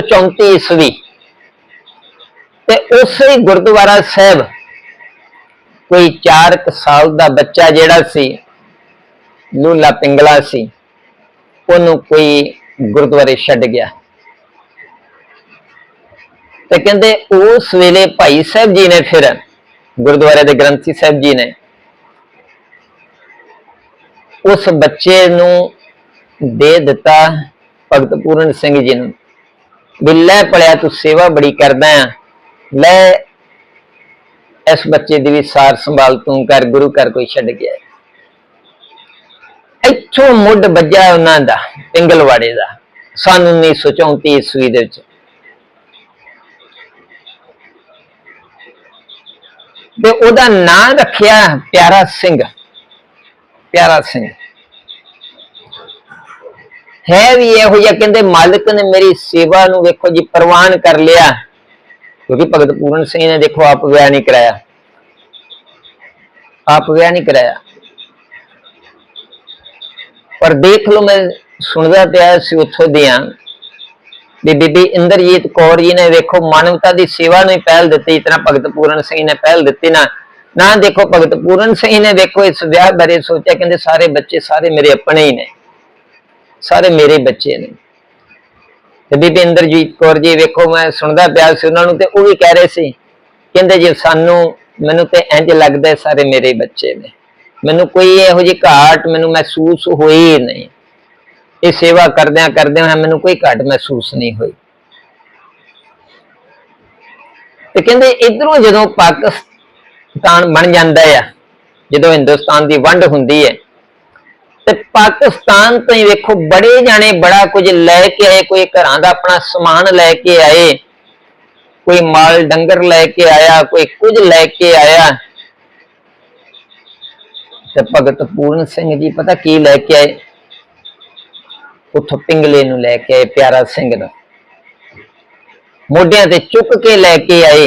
34 ਈਸਵੀ। ਤੇ ਉਸੇ ਗੁਰਦੁਆਰਾ ਸਾਹਿਬ, ਕੋਈ 4 ਸਾਲ ਦਾ ਬੱਚਾ ਜਿਹੜਾ ਸੀ, ਲੂਲਾ ਪਿੰਗਲਾ ਸੀ, ਉਹਨੂੰ ਕੋਈ ਗੁਰਦੁਆਰੇ ਛੱਡ ਗਿਆ। ਤੇ ਕਹਿੰਦੇ ਉਸ ਵੇਲੇ ਭਾਈ ਸਾਹਿਬ ਜੀ ਨੇ ਫਿਰ, ਗੁਰਦੁਆਰੇ ਦੇ ਗ੍ਰੰਥੀ ਸਾਹਿਬ ਜੀ ਨੇ, ਉਸ ਬੱਚੇ ਨੂੰ ਦੇ ਦਿੱਤਾ ਭਗਤ ਪੂਰਨ ਸਿੰਘ ਜੀ ਨੂੰ। ਵੀ ਲੈ ਪੜਿਆ ਤੂੰ ਸੇਵਾ ਬੜੀ ਕਰਦਾ ਆ। ਲੈ ਇਸ ਬੱਚੇ ਦੀ ਵੀ ਸਾਰ ਸੰਭਾਲ ਤੂੰ ਕਰ, ਗੁਰੂ ਘਰ ਕੋਈ ਛੱਡ ਗਿਆ ਇੱਥੋਂ ਮੁੱਢ ਵੱਜਾ ਉਹਨਾਂ ਦਾ, ਪਿੰਗਲਵਾੜੇ ਦਾ, ਸਨ 1934 ਈਸਵੀ ਦੇ ਵਿੱਚ। ਤੇ ਉਹਦਾ ਨਾਂ ਰੱਖਿਆ ਪਿਆਰਾ ਸਿੰਘ ਪਿਆਰਾ ਸਿੰਘ। ਹੈ ਵੀ ਇਹੋ ਜਿਹਾ ਕਹਿੰਦੇ ਮਾਲਕ ਨੇ ਮੇਰੀ ਸੇਵਾ ਨੂੰ ਵੇਖੋ ਜੀ, ਪ੍ਰਵਾਨ ਕਰ ਲਿਆ। ਕਿਉਂਕਿ ਭਗਤ ਪੂਰਨ ਸਿੰਘ ਨੇ ਦੇਖੋ ਆਪ ਵਿਆਹ ਨਹੀਂ ਕਰਾਇਆ। ਆਪ ਵਿਆਹ ਨਹੀਂ ਕਰਾਇਆ। ਪਰ ਦੇਖ ਲਓ ਮੈਂ ਸੁਣਦਾ ਪਿਆ ਸੀ ਉੱਥੋਂ ਦੀਆਂ ਵੀ ਬੀਬੀ ਇੰਦਰਜੀਤ ਕੌਰ ਜੀ ਨੇ ਵੇਖੋ ਮਾਨਵਤਾ ਦੀ ਸੇਵਾ ਨੂੰ ਪਹਿਲ ਦਿੱਤੀ ਇਤਨਾ ਭਗਤ ਪੂਰਨ ਸਿੰਘ ਨੇ ਪਹਿਲ ਦਿੱਤੀ ਨਾ। ਨਾ ਦੇਖੋ ਭਗਤ ਪੂਰਨ ਸਿੰਘ ਨੇ ਵੇਖੋ ਇਸ ਵਿਆਹ ਬਾਰੇ ਸੋਚਿਆ, ਕਹਿੰਦੇ ਸਾਰੇ ਬੱਚੇ ਸਾਰੇ ਮੇਰੇ ਆਪਣੇ ਹੀ ਨੇ। ਸਾਰੇ ਮੇਰੇ ਬੱਚੇ ਨੇ। ਤੇ ਬੀਬੀ ਇੰਦਰਜੀਤ ਕੌਰ ਜੀ, ਵੇਖੋ ਮੈਂ ਸੁਣਦਾ ਪਿਆ ਸੀ ਉਹਨਾਂ ਨੂੰ ਤੇ ਉਹ ਵੀ ਕਹਿ ਰਹੇ ਸੀ, ਕਹਿੰਦੇ ਜੀ ਸਾਨੂੰ, ਮੈਨੂੰ ਤੇ ਇੰਜ ਲੱਗਦਾ ਸਾਰੇ ਮੇਰੇ ਬੱਚੇ ਨੇ। ਮੈਨੂੰ ਕੋਈ ਇਹੋ ਜਿਹੀ ਘਾਟ ਮੈਨੂੰ ਮਹਿਸੂਸ ਹੋਈ ਨਹੀਂ। ਇਹ ਸੇਵਾ ਕਰਦਿਆਂ ਕਰਦਿਆਂ ਮੈਨੂੰ ਕੋਈ ਘਾਟ ਮਹਿਸੂਸ ਨਹੀਂ ਹੋਈ। ਤੇ ਕਹਿੰਦੇ ਇਧਰੋਂ ਜਦੋਂ ਪਾਕਿਸਤਾਨ ਬਣ ਜਾਂਦਾ ਆ, ਜਦੋਂ ਹਿੰਦੁਸਤਾਨ ਦੀ ਵੰਡ ਹੁੰਦੀ ਹੈ ਤੇ ਪਾਕਿਸਤਾਨ ਤੋਂ ਹੀ ਵੇਖੋ, ਬੜੇ ਜਾਣੇ ਬੜਾ ਕੁਝ ਲੈ ਕੇ ਆਏ, ਕੋਈ ਘਰਾਂ ਦਾ ਆਪਣਾ ਸਮਾਨ ਲੈ ਕੇ ਆਏ, ਕੋਈ ਮਾਲ ਡੰਗਰ ਲੈ ਕੇ ਆਇਆ, ਕੋਈ ਕੁਝ ਲੈ ਕੇ ਆਇਆ। ਤੇ ਭਗਤ ਪੂਰਨ ਸਿੰਘ ਜੀ ਪਤਾ ਕੀ ਲੈ ਕੇ ਆਏ? ਉੱਥੋਂ ਪਿੰਗਲੇ ਨੂੰ ਲੈ ਕੇ ਆਏ, ਪਿਆਰਾ ਸਿੰਘ ਦਾ ਮੋਢਿਆਂ ਤੇ ਚੁੱਕ ਕੇ ਲੈ ਕੇ ਆਏ।